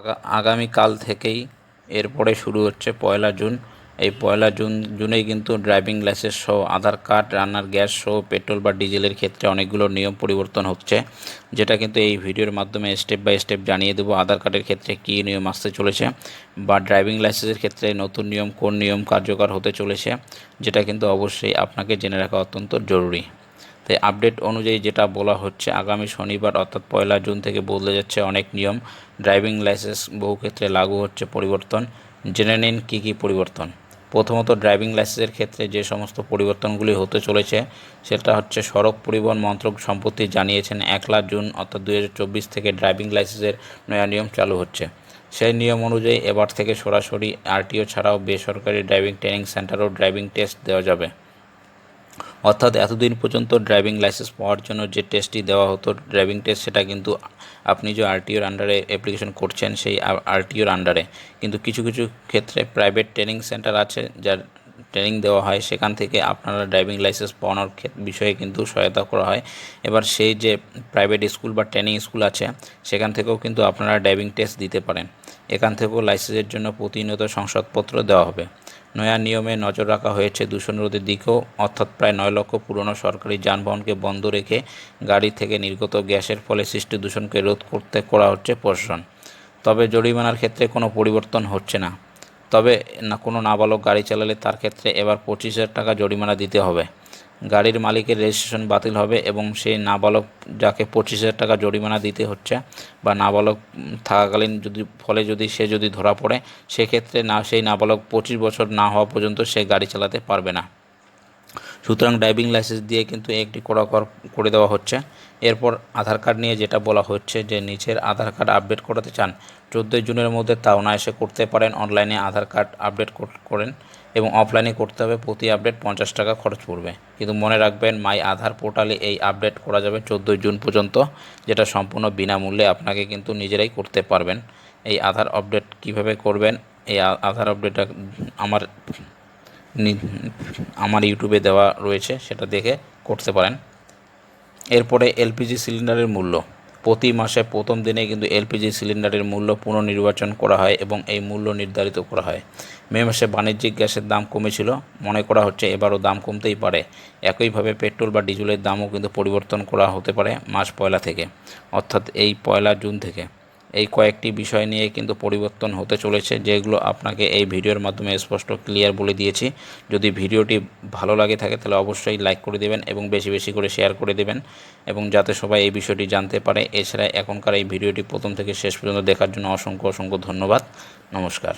আগা- আগামীকাল থেকেই এরপরে শুরু হচ্ছে পয়লা জুন। এই পয়লা জুন, জুনেই কিন্তু ড্রাইভিং লাইসেন্স সহ আধার কার্ড, রান্নার গ্যাস সহ পেট্রোল বা ডিজেলের ক্ষেত্রে অনেকগুলো নিয়ম পরিবর্তন হচ্ছে। যেটা কিন্তু এই ভিডিওর মাধ্যমে স্টেপ বাই স্টেপ জানিয়ে দেবো আধার কার্ডের ক্ষেত্রে কী নিয়ম আসতে চলেছে বা ড্রাইভিং লাইসেন্সের ক্ষেত্রে নতুন নিয়ম কোন নিয়ম কার্যকর হতে চলেছে, যেটা কিন্তু অবশ্যই আপনাকে জেনে রাখা অত্যন্ত জরুরি। তাই আপডেট অনুযায়ী যেটা বলা হচ্ছে, আগামী শনিবার অর্থাৎ পয়লা জুন থেকে বদলে যাচ্ছে অনেক নিয়ম। ড্রাইভিং লাইসেন্স বহু ক্ষেত্রে লাগু হচ্ছে পরিবর্তন। জেনে নিন কী কী পরিবর্তন। প্রথমত, ড্রাইভিং লাইসেন্সের ক্ষেত্রে যে সমস্ত পরিবর্তনগুলি হতে চলেছে, সেটা হচ্ছে সড়ক পরিবহন মন্ত্রক সম্প্রতি জানিয়েছেন একলা জুন অর্থাৎ দুই হাজার চব্বিশ থেকে ড্রাইভিং লাইসেন্সের নয়া নিয়ম চালু হচ্ছে। সেই নিয়ম অনুযায়ী এবার থেকে সরাসরি আরটিও ছাড়াও বেসরকারি ড্রাইভিং ট্রেনিং সেন্টারও ড্রাইভিং টেস্ট দেওয়া যাবে। অর্থাৎ এতদিন পর্যন্ত ড্রাইভিং লাইসেন্স পাওয়ার জন্য যে টেস্টটি দেওয়া হতো ড্রাইভিং টেস্ট সেটা কিন্তু আপনি যে আরটিওর আন্ডারে অ্যাপ্লিকেশন করছেন সেই আরটিওর আন্ডারে কিন্তু কিছু কিছু ক্ষেত্রে প্রাইভেট ট্রেনিং সেন্টার আছে যার ট্রেনিং দেওয়া হয়, সেখান থেকে আপনারা ড্রাইভিং লাইসেন্স পাওয়ানোর বিষয়ে কিন্তু সহায়তা করা হয়। এবার সেই যে প্রাইভেট স্কুল বা ট্রেনিং স্কুল আছে, সেখান থেকেও কিন্তু আপনারা ড্রাইভিং টেস্ট দিতে পারেন। এখান থেকেও লাইসেন্সের জন্য প্রতিনিয়ত শংসাপত্র দেওয়া হবে। নয়া নিয়মে নজর রাখা হয়েছে দূষণ রোধের দিকেও। অর্থাৎ প্রায় নয় লক্ষ পুরনো সরকারি যানবাহনকে বন্ধ রেখে গাড়ি থেকে নির্গত গ্যাসের ফলে সৃষ্টি দূষণকে রোধ করতে করা হচ্ছে প্রশাসন। তবে জরিমানার ক্ষেত্রে কোনো পরিবর্তন হচ্ছে না। তবে না কোনো নাবালক গাড়ি চালালে তার ক্ষেত্রে এবার পঁচিশ হাজার টাকা জরিমানা দিতে হবে। গাড়ির মালিকের রেজিস্ট্রেশন বাতিল হবে এবং সেই নাবালক যাকে পঁচিশ হাজার টাকা জরিমানা দিতে হচ্ছে বা নাবালক থাকাকালীন যদি, ফলে যদি সে যদি ধরা পড়ে, সেক্ষেত্রে না, সেই নাবালক পঁচিশ বছর না হওয়া পর্যন্ত সে গাড়ি চালাতে পারবে না। সুতরাং ড্রাইভিং লাইসেন্স দিয়ে কিন্তু একটি কড়াকড় করে দেওয়া হচ্ছে। এরপর আধার কার্ড নিয়ে যেটা বলা হচ্ছে যে, নিচের আধার কার্ড আপডেট করাতে চান, চোদ্দোই জুনের মধ্যে তা অনায়াসে করতে পারেন। অনলাইনে আধার কার্ড আপডেট করেন এবং অফলাইনে করতে হবে। প্রতি আপডেট পঞ্চাশ টাকা খরচ পড়বে। কিন্তু মনে রাখবেন, মাই আধার পোর্টালে এই আপডেট করা যাবে চোদ্দোই জুন পর্যন্ত, যেটা সম্পূর্ণ বিনামূল্যে আপনাকে কিন্তু নিজেরাই করতে পারবেন। এই আধার আপডেট কীভাবে করবেন? এই আধার আপডেটটা আমার আমার ইউটিউবে দেওয়া রয়েছে, সেটা দেখে করতে পারেন। এরপরে এলপিজি সিলিন্ডারের মূল্য। প্রতি মাসে প্রথম দিনে কিন্তু এলপিজি সিলিন্ডারের মূল্য পুনর্নির্বাচন করা হয় এবং এই মূল্য নির্ধারিত করা হয়। মে মাসে বাণিজ্যিক গ্যাসের দাম কমেছিল, মনে করা হচ্ছে এবারও দাম কমতেই পারে। একইভাবে পেট্রোল বা ডিজেলের দামও কিন্তু পরিবর্তন করা হতে পারে মাস পয়লা থেকে, অর্থাৎ এই পয়লা জুন থেকে। এই কয়েকটি বিষয় নিয়ে কিন্তু পরিবর্তন হতে চলেছে, যেগুলো আপনাকে এই ভিডিওর মাধ্যমে স্পষ্ট ক্লিয়ার বলে দিয়েছি। যদি ভিডিওটি ভালো লাগে থাকে, তাহলে অবশ্যই লাইক করে দেবেন এবং বেশি বেশি করে শেয়ার করে দেবেন। এবং যাতে সবাই এই বিষয়টি জানতে পারে, এছাড়া এখনকার এই ভিডিওটি প্রথম থেকে শেষ পর্যন্ত দেখার জন্য অসংখ্য অসংখ্য ধন্যবাদ। নমস্কার।